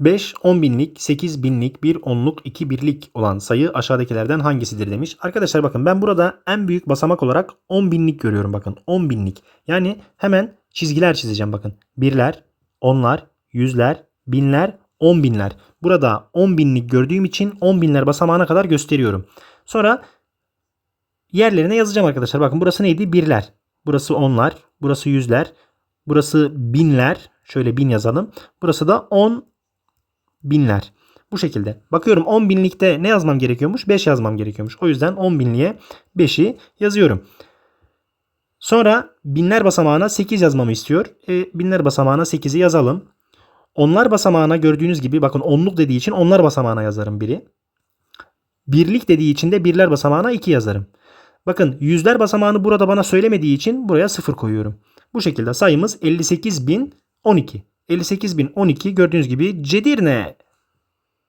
5, 10 binlik, 8 binlik, 1 onluk, 2 birlik olan sayı aşağıdakilerden hangisidir demiş. Arkadaşlar bakın ben burada en büyük basamak olarak 10 binlik görüyorum bakın. 10 binlik. Yani hemen çizgiler çizeceğim bakın. Birler, onlar, yüzler, binler, 10 binler. Burada 10 binlik gördüğüm için 10 binler basamağına kadar gösteriyorum. Sonra yerlerine yazacağım arkadaşlar. Bakın burası neydi? Birler. Burası onlar. Burası yüzler. Burası binler. Şöyle bin yazalım. Burası da 10 binler. Bu şekilde. Bakıyorum 10 binlikte ne yazmam gerekiyormuş? 5 yazmam gerekiyormuş. O yüzden 10 binliğe 5'i yazıyorum. Sonra binler basamağına 8 yazmamı istiyor. E, binler basamağına 8'i yazalım. Onlar basamağına gördüğünüz gibi bakın onluk dediği için onlar basamağına yazarım biri. Birlik dediği için de birler basamağına 2 yazarım. Bakın yüzler basamağını burada bana söylemediği için buraya 0 koyuyorum. Bu şekilde sayımız 58.012. 58.012 gördüğünüz gibi Cedirne